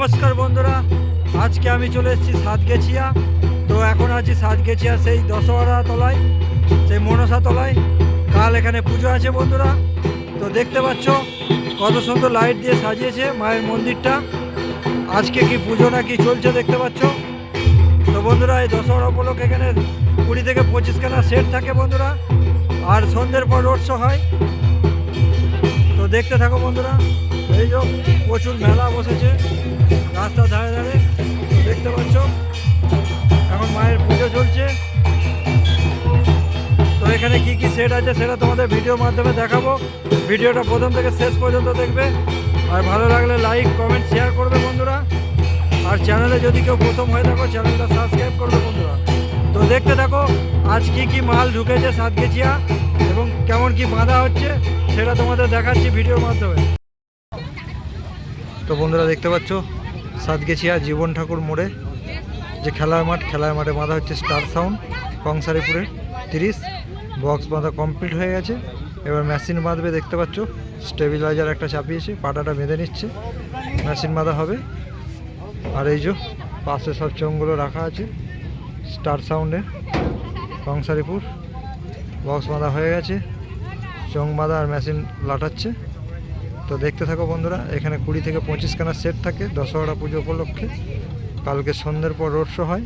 নমস্কার বন্ধুরা, আজকে আমি চলে এসেছি সাতগেছিয়া। তো এখন আছি সাতগেছিয়া সেই দশহরা তলায়, সেই মনসা তলায়। কাল এখানে পুজো আছে বন্ধুরা। তো দেখতে পাচ্ছ, কত সুন্দর লাইট দিয়ে সাজিয়েছে মায়ের মন্দিরটা। আজকে কি পুজো না কি চলছে দেখতে পাচ্ছ? তো বন্ধুরা, এই দশহরা উপলক্ষে এখানে কুড়ি থেকে পঁচিশ খানা সেট থাকে বন্ধুরা। আর সন্ধ্যের পর রোড শো হয়। তো দেখতে থাকো বন্ধুরা। এই যে প্রচুর মেলা বসেছে রাস্তার ধারে ধারে, দেখতে পাচ্ছ? এখন মায়ের পুজো চলছে। তো এখানে কি কি সেট আছে সেটা তোমাদের ভিডিওর মাধ্যমে দেখাবো। ভিডিওটা প্রথম থেকে শেষ পর্যন্ত দেখবে। আর ভালো লাগলে লাইক কমেন্ট শেয়ার করবে বন্ধুরা। আর চ্যানেলে যদি কেউ প্রথম হয়ে থাকো চ্যানেলটা সাবস্ক্রাইব করবে বন্ধুরা। তো দেখতে থাকো, আজ কি কি মাল ঢুকেছে সাতগেছিয়া এবং কেমন কি বাঁধা হচ্ছে, সেটা তোমাদের দেখাচ্ছি ভিডিওর মাধ্যমে। তো বন্ধুরা দেখতে পাচ্ছ? সাতগেছিয়া জীবন ঠাকুর মোড়ে। যে খেলার মাঠ, খেলার মাঠে বাঁধা হচ্ছে স্টার সাউন্ড কংসারিপুরে। তিরিশ বক্স বাঁধা কমপ্লিট হয়ে গেছে। এবার মেশিন বাঁধবে, দেখতে পাচ্ছ? স্টেবিলাইজার একটা চাপিয়েছে, পাটাটা বেঁধে নিচ্ছে। মেশিন বাঁধা হবে। আর এই যে পাশে সব চোঙগুলো রাখা আছে স্টার সাউন্ডে কংসারিপুর বক্স বাঁধা হয়ে গেছে। চোং বাঁধা আর মেশিন লাটাচ্ছে। তো দেখতে থাকো বন্ধুরা, এখানে কুড়ি থেকে পঁচিশ খানা সেট থাকে, দশহরা পুজো উপলক্ষে। কালকে সন্ধ্যের পর রোড শো হয়।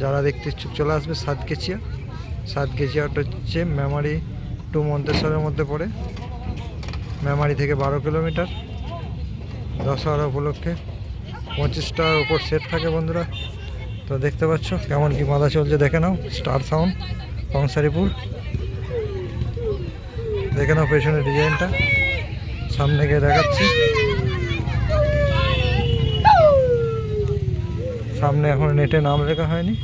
যারা দেখতে ইচ্ছুক চলে আসবে সাতকেচিয়া। সাতকেচিয়াটা হচ্ছে মেমারি টু মন্তেশ্বরের মধ্যে পড়ে। মেমারি থেকে বারো কিলোমিটার। দশহরা উপলক্ষে পঁচিশটার ওপর সেট থাকে বন্ধুরা। তো দেখতে পাচ্ছ কেমন কি মাথা চলছে, দেখে নাও। স্টার সাউন্ড কংসারিপুর দেখে নাও পেছনের ডিজাইনটা সামনে গিয়ে দেখাচ্ছি। সামনে এখন নেটে নাম লেখা হয়নি।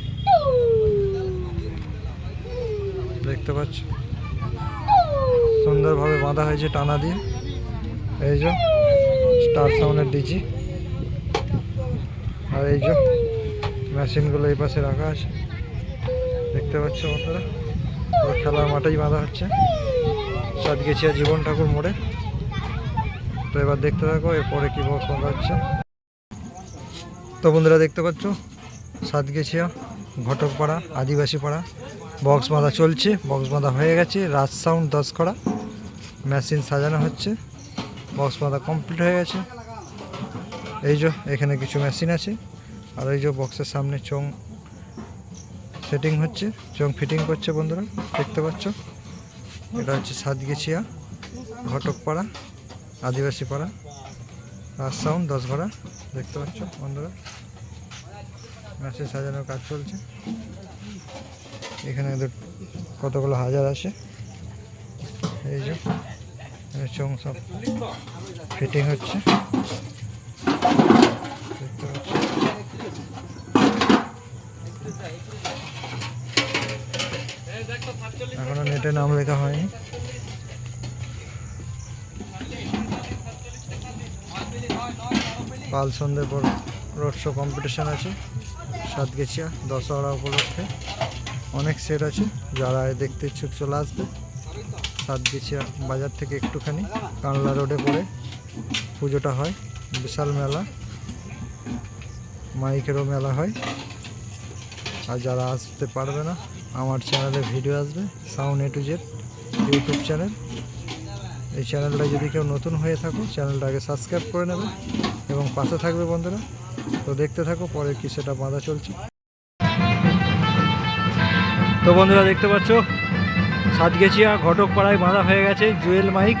দেখতে পাচ্ছ? সুন্দরভাবে বাঁধা হয়েছে টানা দিয়ে। এই যে, স্টার সাউন্ডের ডিজি। আর এই যে, মেশিনগুলো এই পাশে রাখা আছে। দেখতে পাচ্ছ পুরো খেলার মাঠেই বাঁধা হচ্ছে। সাতগেছিয়া জীবন ঠাকুর মোড়ে। এবার দেখতে থাকো, এরপরে কী বক্স বাঁধা হচ্ছে। তো বন্ধুরা দেখতে পাচ্ছ, সাতগেছিয়া, ঘটকপাড়া আদিবাসী পাড়া বক্স বাঁধা চলছে, বক্স বাঁধা হয়ে গেছে, রাজ সাউন্ড দশ করা মেশিন সাজানো হচ্ছে, বক্স বাঁধা কমপ্লিট হয়ে গেছে। এই যে এখানে কিছু মেশিন আছে, আর এই যে বক্সের সামনে চং সেটিং হচ্ছে, চং ফিটিং করছে বন্ধুরা, দেখতে পাচ্ছ। এটা হচ্ছে সাতগেছিয়া, ঘটকপাড়া আদিবাসী পাড়া দশ ঘোড়া দেখতে পাচ্ছ বন্ধুরা। মেশিন সাজানোর কাজ চলছে। এখানে কতগুলো হাজার আছে। এই যে চোং সব ফিটিং হচ্ছে। দেখতে এখনও নেটে নাম লেখা হয়নি। কাল সন্ধ্যের পর রোড শো কম্পিটিশান আছে, সাতগেছিয়া, দশহরা উপলক্ষে। অনেক সেট আছে, যারা দেখতে ইচ্ছুক চলে আসবে। সাতগেছিয়া বাজার থেকে একটুখানি, কানলা রোডে পড়ে পুজোটা হয়, বিশাল মেলা। মাইকেরও মেলা হয়। আর যারা আসতে পারবে না, আমার চ্যানেলে ভিডিও আসবে sound A to Z YouTube channel এই চ্যানেলটা যদি কেউ নতুন হয়ে থাকো, চ্যানেলটাকে সাবস্ক্রাইব করে নেবে এবং পাশে থাকবে বন্ধুরা। তো দেখতে থাকো, পরে কি সেটা বাঁধা চলছে। তো বন্ধুরা, দেখতে পাচ্ছ, সাতগেছিয়া ঘটক পাড়ায় বাঁধা হয়ে গেছে জুয়েল মাইক,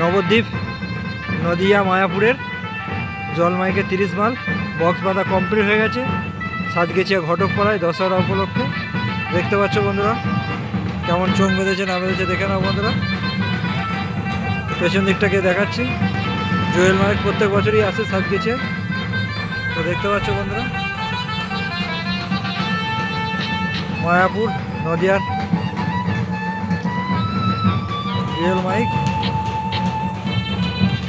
নবদ্বীপ, নদিয়া, মায়াপুরের জল মাইকে তিরিশ মাল, বক্স বাঁধা কমপ্লিট হয়ে গেছে সাতগেছিয়া ঘটক পাড়ায় দশহরা উপলক্ষে। দেখতে পাচ্ছ বন্ধুরা, কেমন চোখ বেঁধেছে না বেঁধেছে, দেখে নাও বন্ধুরা। পেছন দিকটাকে দেখাচ্ছি। জুয়েল মাইক প্রত্যেক বছরই আসে সাতগেছে তো দেখতে পাচ্ছ বন্ধুরা। মায়াপুর, নদিয়ার জুয়েল মাইক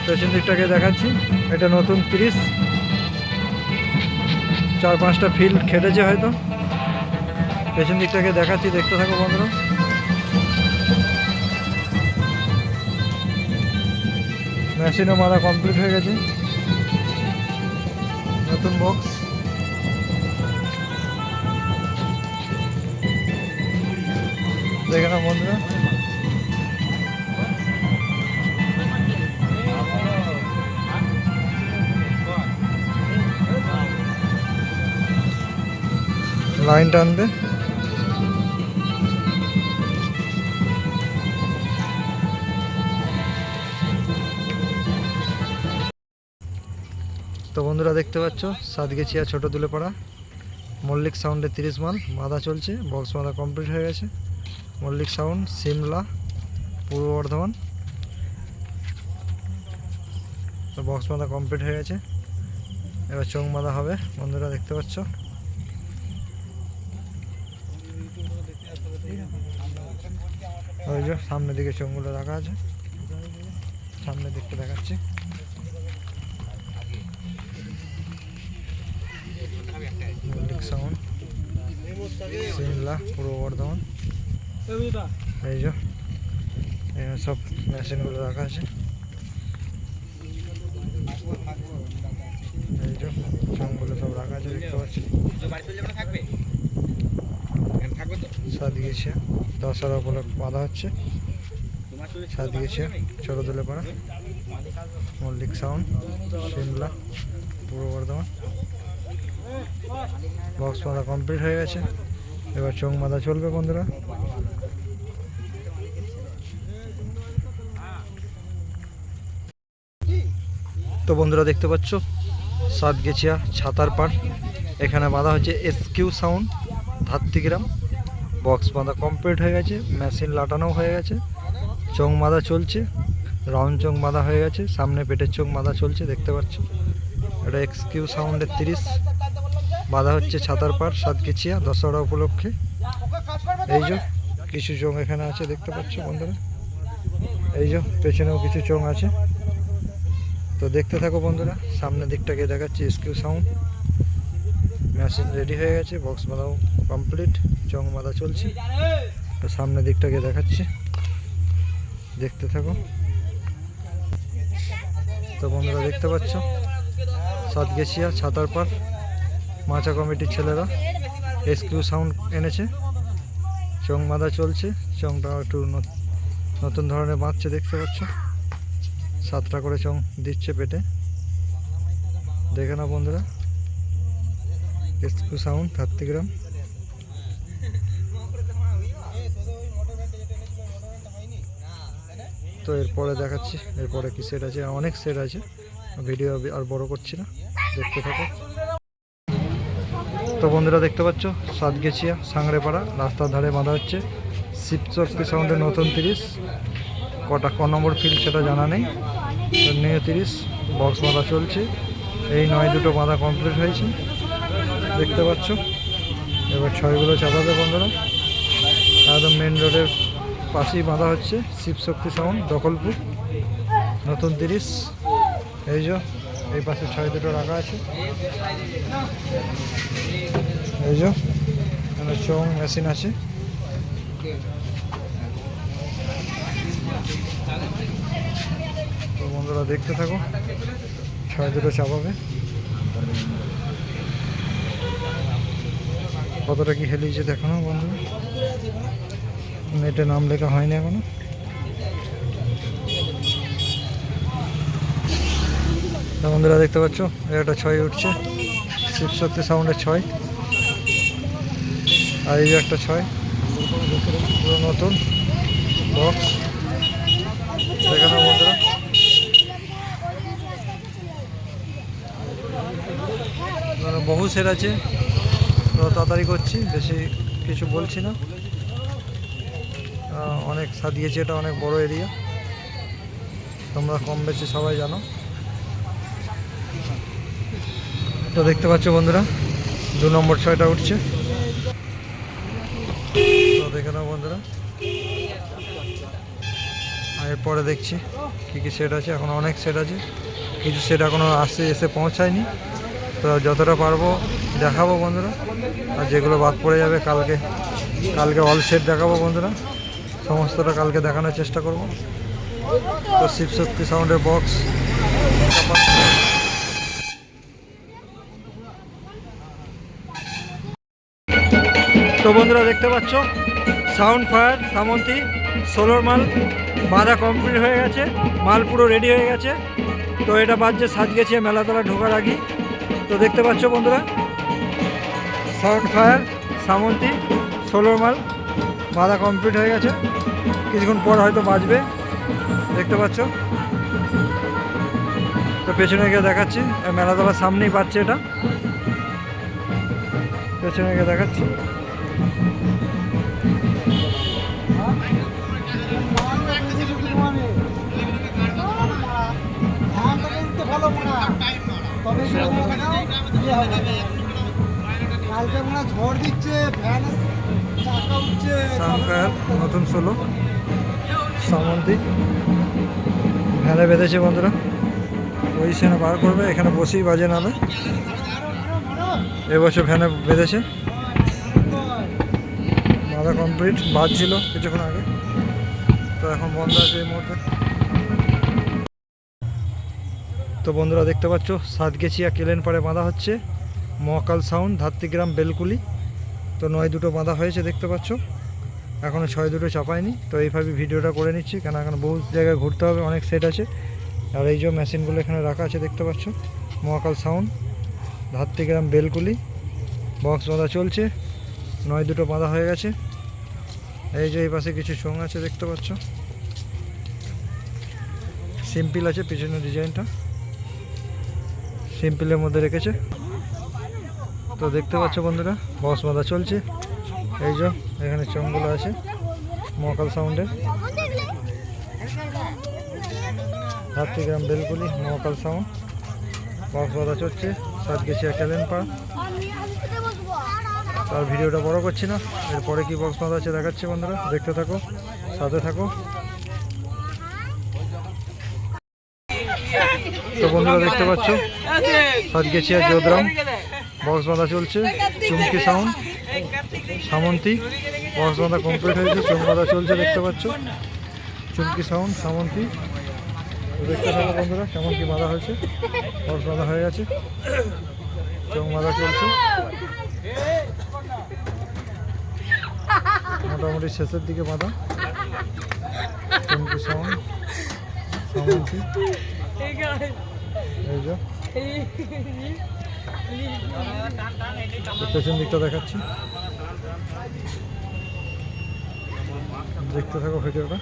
পেছন দিকটাকে দেখাচ্ছি। এটা নতুন তিরিশ চার পাঁচটা ফিল্ড খেটেছে হয়তো। পেছন দিকটাকে দেখাচ্ছি, দেখতে থাকো বন্ধুরা। মেশিনও মারা কমপ্লিট হয়ে গেছে। নতুন বক্স দেখে না বন্ধুরা লাইন টানবে। বন্ধুরা দেখতে পাচ্ছ, সাতগেছিয়া ছোট তুলে পড়া মল্লিক সাউন্ডে তিরিশ মাল বাঁধা চলছে, বক্স বাঁধা কমপ্লিট হয়ে গেছে। মল্লিক সাউন্ড সিমলা, পূর্ব বর্ধমান। বক্স বাঁধা কমপ্লিট হয়ে গেছে। এবার চোখ বাঁধা হবে, বন্ধুরা দেখতে পাচ্ছ। ওই যে সামনের দিকে চোখগুলো রাখা আছে। সামনের দিকটা দেখাচ্ছি। মল্লিক সাউন্ড সিমলা পূর্ব বর্ধমান এই যে সব মেশিনগুলো রাখা আছে এই যে চোখগুলো সব রাখা আছে দেখতে পাচ্ছি সাত গিয়েছে দশরা উপলক্ষে বাঁধা হচ্ছে সাত গিয়েছে ছোটো তুলে পাড়া মল্লিক সাউন্ড সিমলা পূর্ব বর্ধমান বক্স বাঁধা কমপ্লিট হয়ে গেছে। এবার চোখ বাঁধা চলবে বন্ধুরা। তো বন্ধুরা দেখতে পাচ্ছ, সাতগেছিয়া ছাতার পাড়। এখানে বাঁধা হচ্ছে এসকিউ সাউন্ড ধাত্তিগ্রাম বক্স বাঁধা কমপ্লিট হয়ে গেছে মেশিন লাটানো হয়ে গেছে। চোখ বাঁধা চলছে রাউন্ড চোখ বাঁধা হয়ে গেছে, সামনে পেটের চোখ বাঁধা চলছে, দেখতে পাচ্ছ। এটা এক্সকিউ সাউন্ডের তিরিশ। বাঁধা হচ্ছে ছাতার পাড় সাতগেছিয়া দশহরা উপলক্ষে। এই যে, কিছু চোখ এখানে আছে, দেখতে পাচ্ছ বন্ধুরা? এই যে, পেছনেও কিছু চোখ আছে। তো দেখতে থাকো বন্ধুরা সামনের দিকটাকে দেখাচ্ছি স্কিউ সাউন্ড। মেশিন রেডি হয়ে গেছে, বক্স বাঁধাও কমপ্লিট চং বাঁধা চলছে। তো সামনের দিকটাকে দেখাচ্ছি। দেখতে থাকো। তো বন্ধুরা, দেখতে পাচ্ছ? সাতগেছিয়া ছাতার পাড়। মাচা কমিটির ছেলেরা এসকিউ সাউন্ড এনেছে। চং বাঁধা চলছে। চংটা একটু নতুন ধরনের বাঁধছে দেখতে পাচ্ছ। সাতটা করে চং দিচ্ছে পেটে। দেখে না বন্ধুরা। এসকিউ সাউন্ড থার্টি গ্রাম তো এরপরে দেখাচ্ছি, এরপরে কি সেট আছে? অনেক সেট আছে। ভিডিও আর বড় করছি না। দেখতে থাকো। তো বন্ধুরা দেখতে পাচ্ছ, সাতগেছিয়া, সাংড়েপাড়া, রাস্তার ধারে বাঁধা হচ্ছে শিবশক্তি সাউন্ডের নতুন তিরিশ। কটা, ক নম্বর ফিল্ড সেটা জানা নেই। নিয়ে তিরিশ বক্স বাঁধা চলছে। এই নয় দুটো বাঁধা কমপ্লিট হয়েছে। দেখতে পাচ্ছ। এবার ছয়গুলো চাপাবে বন্ধুরা। একদম মেন রোডের পাশেই বাঁধা হচ্ছে শিবশক্তি সাউন্ড দখলপুর। নতুন তিরিশ। এই যে এই পাশে ছয় দুটো রাখা আছে। এই যে চং মেশিন আছে। তো বন্ধুরা, দেখতে থাকো ছয় দুটো চাপাবে। কতটা কি হেলিয়েছে দেখো না বন্ধুরা? নেটে নাম লেখা হয়নি এখনও। বন্ধুরা, দেখতে পাচ্ছ? এটা ছয় উঠছে। শিবশক্তি সাউন্ডের ছয়। আর এই একটা ছয়। পুরো নতুন। বক্স দেখে নাও বন্ধুরা। মানে বহু সের আছে। তাড়াতাড়ি করছি, বেশি কিছু বলছি না। অনেক সাদিয়েছে এটা অনেক বড় এরিয়া তোমরা কম বেশি সবাই জানো। তো দেখতে পাচ্ছ বন্ধুরা, দু নম্বর ছয়টা উঠছে। তো দেখে নাও বন্ধুরা। আর এরপরে দেখছি কী কী সেট আছে, এখন অনেক সেট আছে। কিছু সেট এখনও আসে এসে পৌঁছায়নি। তো যতটা পারব দেখাবো বন্ধুরা। আর যেগুলো বাদ পড়ে যাবে কালকে কালকে অল সেট দেখাবো বন্ধুরা। সমস্তটা কালকে দেখানোর চেষ্টা করব। তো শিবশক্তি সাউন্ডের বক্স তো বন্ধুরা দেখতে পাচ্ছ? সাউন্ড ফায়ার, সামন্তি, সোলোর মাল, বাঁধা কমপ্লিট হয়ে গেছে, মাল পুরো রেডি হয়ে গেছে। তো এটা বাজছে সাজগেছে মেলাতলা ঢোকার আগে তো দেখতে পাচ্ছ বন্ধুরা? সাউন্ড ফায়ার, সামন্তি, সোলোর মাল, বাঁধা কমপ্লিট হয়ে গেছে। কিছুক্ষণ পর হয়তো বাজবে। দেখতে পাচ্ছ? তো পেছনে গিয়ে দেখাচ্ছি। মেলাতলার সামনেই পাচ্ছে এটা। পেছনে গিয়ে দেখাচ্ছি। নতুন সোলো সামন্তি। ভ্যানে বেঁধেছে বন্ধুরা। ওই সেনে বার করবে, এখানে বসেই বাজে নালে এবছর ভ্যানে বেঁধেছে। মাথা কমপ্লিট বাজছিল কিছুক্ষণ আগে। তো এখন বন্ধ আছে এই মুহূর্তে। তো বন্ধুরা দেখতে পাচ্ছ, সাতগেছিয়া কেলেন পাড়ে বাঁধা হচ্ছে, মহাকাল সাউন্ড, ধাত্রিগ্রাম বেলকুলি। তো নয় দুটো বাঁধা হয়েছে দেখতে পাচ্ছ এখনও ছয় দুটো চাপায়নি, তো এইভাবে ভিডিওটা করে নিচ্ছি, কেন এখন বহু জায়গায় ঘুরতে হবে, অনেক সেট আছে। আর এই যে মেশিনগুলো এখানে রাখা আছে দেখতে পাচ্ছ, মহাকাল সাউন্ড, ধাত্রিগ্রাম বেলকুলি, বক্স বাঁধা চলছে, নয় দুটো বাঁধা হয়ে গেছে। এই যে এই পাশে কিছু চোঙ আছে দেখতে পাচ্ছ। সিম্পল আছে, পিছনের ডিজাইনটা সিম্পলের মধ্যে রেখেছে। তো দেখতে পাচ্ছ বন্ধুরা বক্স বাঁধা চলছে। এই যে, এখানে চোঙগুলো আছে, মহাকাল সাউন্ডের। গ্রাম বেলগুলি মহাকাল সাউন্ড। বক্স বাঁধা চলছে, সাতগেছিয়া পাড় আর ভিডিওটা বড় করছি না, এরপরে কি বক্স বাঁধা আছে দেখাচ্ছি বন্ধুরা। দেখতে থাকো, সাথে থাকো। তো বন্ধুরা দেখতে পাচ্ছ সাতগেছিয়া যোধরাম বক্স বাঁধা চলছে চুমকি সাউন্ড সামন্তী বক্স বাঁধা কমপ্লিট হয়েছে চুম বাঁধা চলছে দেখতে পাচ্ছ। চুমকি সাউন্ড সামন্তী। দেখতে থাকো বন্ধুরা কেমন কি বাঁধা হয়েছে বক্স বাঁধা হয়ে গেছে চোখ বাঁধা চলছে। মোটামুটি শেষের দিকে বাঁধা। চুমকি সাউন্ড সামন্তি। পেছন দিকটা দেখাচ্ছি। দেখতে থাকো ভিডিওটা।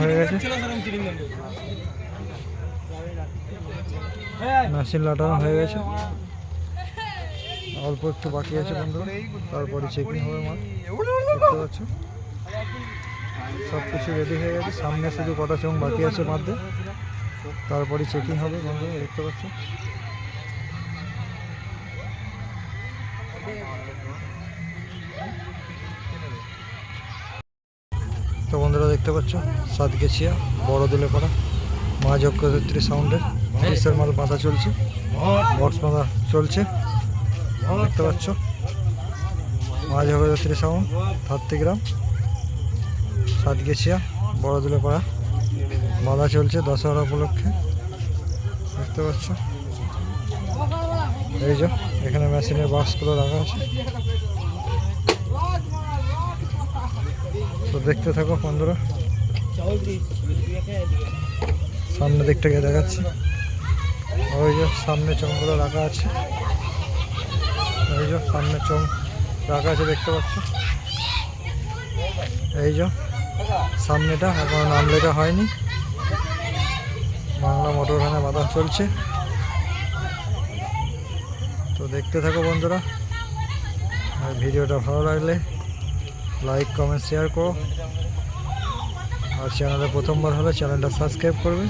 হয়ে গেছে। মেশিন লাটানো হয়ে গেছে। অল্প একটু বাকি আছে বন্ধু তারপরে চেকিং হবে মাল দেখতে পাচ্ছ? সব কিছু রেডি হয়ে গেছে। সামনে শুধু কটা চোখ বাকি আছে মাধ্যে তারপরে চেকিং হবে, বন্ধু, দেখতে পাচ্ছ? তো বন্ধুরা, দেখতে পাচ্ছ? সাতগেছিয়া বড় দিলে পাড়া মা যজ্ঞধত্রী সাউন্ডের পিসের মাল বাঁধা চলছে। বক্স বাঁধা চলছে। দেখতে পাচ্ছ? মা যজ্ঞধত্রী সাউন্ড গ্রাম। সাতগেছিয়া বড় দিলে পাড়া। বাঁধা চলছে দশহরা উপলক্ষে। দেখতে পাচ্ছ? এই যে, এখানে মেশিনের বাক্সগুলো রাখা আছে। তো দেখতে থাকো বন্ধুরা। সামনে দিকটা গিয়ে দেখাচ্ছি। ওই যে, সামনে চোঙগুলো রাখা আছে। এই যে, সামনে চোঙ রাখা আছে, দেখতে পাচ্ছ? এই যে সামনেটা, এখনও নাম লেখা হয়নি। বাংলা মোটর ভ্যানে বাঁধা চলছে। তো দেখতে থাকো বন্ধুরা। আর ভিডিওটা ভালো লাগলে লাইক, কমেন্ট, শেয়ার করো। আর চ্যানেলে প্রথমবার হলে চ্যানেলটা সাবস্ক্রাইব করবে।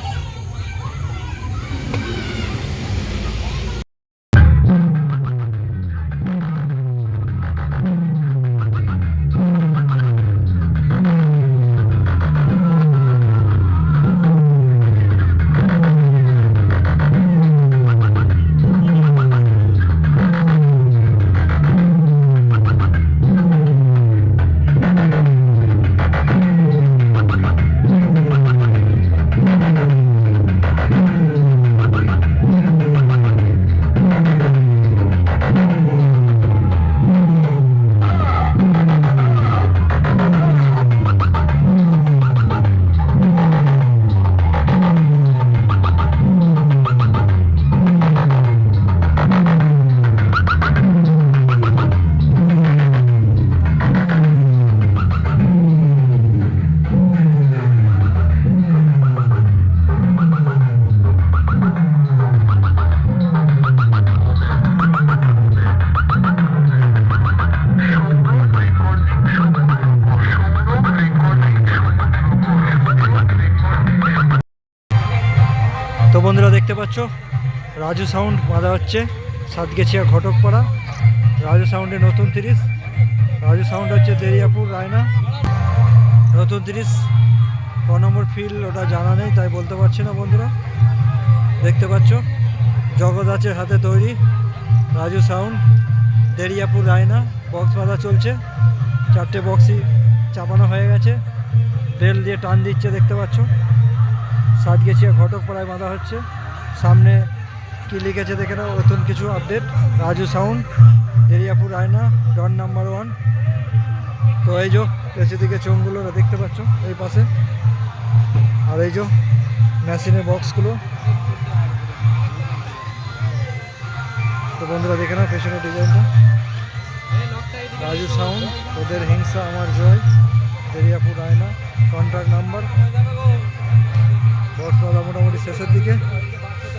দেখতে পাচ্ছ, রাজু সাউন্ড বাঁধা হচ্ছে, সাতগেছিয়া ঘটকপাড়া, রাজু সাউন্ডে নতুন তিরিশ, রাজু সাউন্ড হচ্ছে দেরিয়াপুর, রায়না, নতুন তিরিশ, ক নম্বর ফিল ওটা জানা নেই, তাই বলতে পারছি না বন্ধুরা। দেখতে পাচ্ছ আছে হাতে তৈরি, রাজু সাউন্ড দেরিয়াপুর, রায়না বক্স বাঁধা চলছে, চারটে বক্সই চাপানো হয়ে গেছে বেল দিয়ে টান দিচ্ছে, দেখতে পাচ্ছ। সাতগেছিয়া ঘটক পাড়ায় বাঁধা হচ্ছে। সামনে কি লিখেছে দেখে নাও, নতুন কিছু আপডেট রাজু সাউন্ড দেরিয়াপুর আয়না ডন নাম্বার ওয়ান তো এই যে পেছু দিকে চোঙগুলো দেখতে পাচ্ছ, এই পাশে। আর এই যে মেশিনের বক্সগুলো তো বন্ধুরা, দেখে নাও পেছনের ডিজাইনটা রাজু সাউন্ড ওদের হিংসা, আমার জয়। দেরিয়াপুর আয়না কন্ট্রাক্ট নাম্বার বক্স মোটামুটি শেষের দিকে।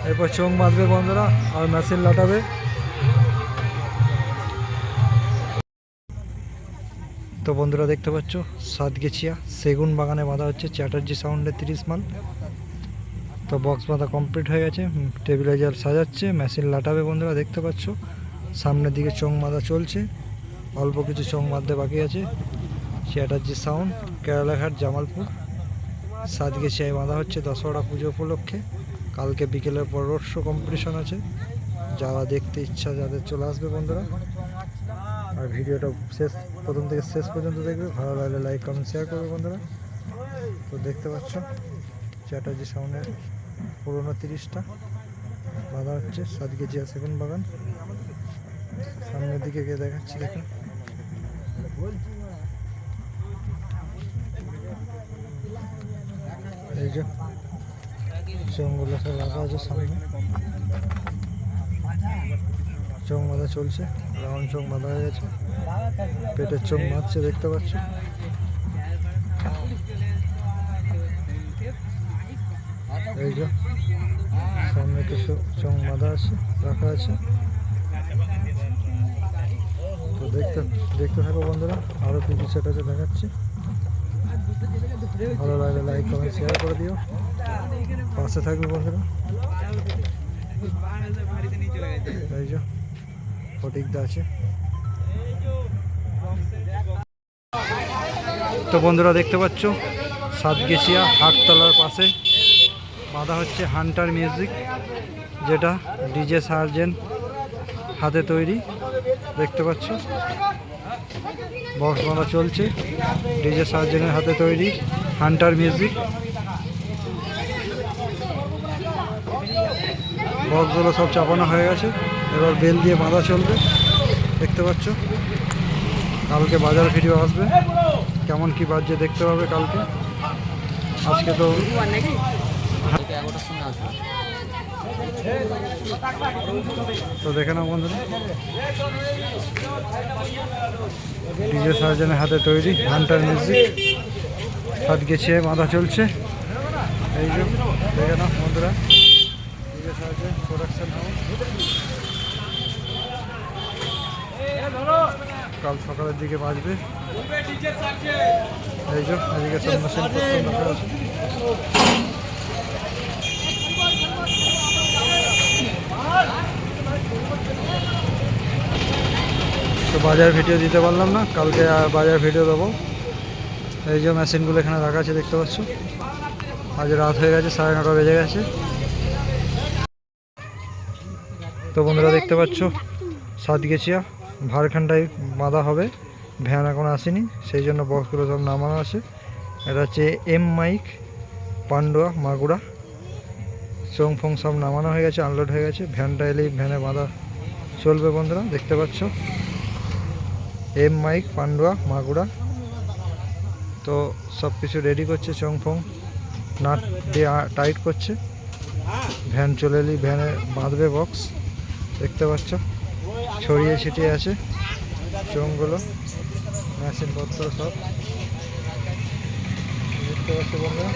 এরপর চোখ বাঁধবে বন্ধুরা, আর মেশিন লাটাবে। তো বন্ধুরা দেখতে পাচ্ছ, সাতগেছিয়া, সেগুন বাগানে বাঁধা হচ্ছে চ্যাটার্জি সাউন্ডের তিরিশ মাল তো বক্স বাঁধা কমপ্লিট হয়ে গেছে টেবিলাইজার সাজাচ্ছে মেশিন লাটাবে বন্ধুরা, দেখতে পাচ্ছ। সামনের দিকে চোখ বাঁধা চলছে, অল্প কিছু চোখ বাঁধতে বাকি আছে। চ্যাটার্জি সাউন্ড, কেরালাঘাট, জামালপুর। সাতগেছিয়ায় বাঁধা হচ্ছে দশহরা পুজো উপলক্ষে। কালকে বিকেলের পর রোড শো কম্পিটিশন আছে। যারা দেখতে ইচ্ছা যাদের চলে আসবে বন্ধুরা। আর ভিডিওটা শেষ, প্রথম থেকে শেষ পর্যন্ত দেখবে। ভালো লাগলে লাইক কমেন্ট শেয়ার করবে বন্ধুরা। তো দেখতে পাচ্ছ, চ্যাটার্জি সামনে পুরোনো তিরিশটা। বাঁধা হচ্ছে সাতগেছিয়া সেগুন বাগান। সামনের দিকে গিয়ে দেখাচ্ছি দেখুন। এই যে চোঙগুলো সব রাখা আছে সামনে। চোখ বাঁধা চলছে, রাউন্ড চোখ বাঁধা হয়ে গেছে। পেটের চোখ বাঁধছে দেখতে পাচ্ছ। এই যে, সামনে কিছু চোখ বাঁধা আছে, রাখা আছে। তো দেখতে দেখতে থাকো বন্ধুরা আরও কিছু সেটা দেখাচ্ছি। ভালো লাগলে লাইক কমেন্ট শেয়ার করে দিও। পাশে থাকবে বন্ধুরা। এই যে আছে। তো বন্ধুরা দেখতে পাচ্ছ, সাতগেছিয়া হাটতলার পাশে বাঁধা হচ্ছে হান্টার মিউজিক, যেটা ডিজে সার্জেন হাতে তৈরি। দেখতে পাচ্ছ, বক্স বাঁধা চলছে, ডিজে সার্জেনের হাতে তৈরি হান্টার মিউজিক। বক্সগুলো সব চাপানো হয়ে গেছে। এবার বেল দিয়ে বাঁধা চলবে। দেখতে পাচ্ছ? কালকে বাজার ভিডিও আসবে। কেমন কি বাজছে দেখতে পাবে কালকে। আজকে তো তো দেখে নাও বন্ধুরা। ডিজে সার্জনের হাতে তৈরি হান্টার মিউজিক। হাত গেছিয়ে বাঁধা চলছে। এই যে, দেখে নাও বন্ধুরা ডিজে সার্জন প্রোডাকশন হাউস কাল সকালের দিকে বাজবে। এই যে এদিকে তো বাজার ভিডিও দিতে পারলাম না কালকে বাজার ভিডিও দেবো। এই যে মেশিনগুলো এখানে রাখা আছে দেখতে পাচ্ছ? আজ রাত হয়ে গেছে সাড়ে নটা বেজে গেছে। তো বন্ধুরা দেখতে পাচ্ছ? সাতগেছিয়া। ভারখানটায় বাঁধা হবে। ভ্যান এখন আসেনি, সেই জন্য বক্সগুলো সব নামানো আছে। এটা হচ্ছে এম মাইক, পান্ডুয়া মাগুড়া চং ফোং সব নামানো হয়ে গেছে, আনলোড হয়ে গেছে। ভ্যানটা এলেই ভ্যানে বাঁধা চলবে বন্ধুরা, দেখতে পাচ্ছ। এম মাইক, পান্ডুয়া মাগুড়া তো সব কিছু রেডি করছে চং ফং নাট দিয়ে টাইট করছে। ভ্যান চলে এলেই ভ্যানে বাঁধবে বক্স দেখতে পাচ্ছ। ছড়িয়ে ছিটিয়ে আছে চোঙগুলো মেশিনপত্র সব। দেখতে পাচ্ছি বন্ধুরা?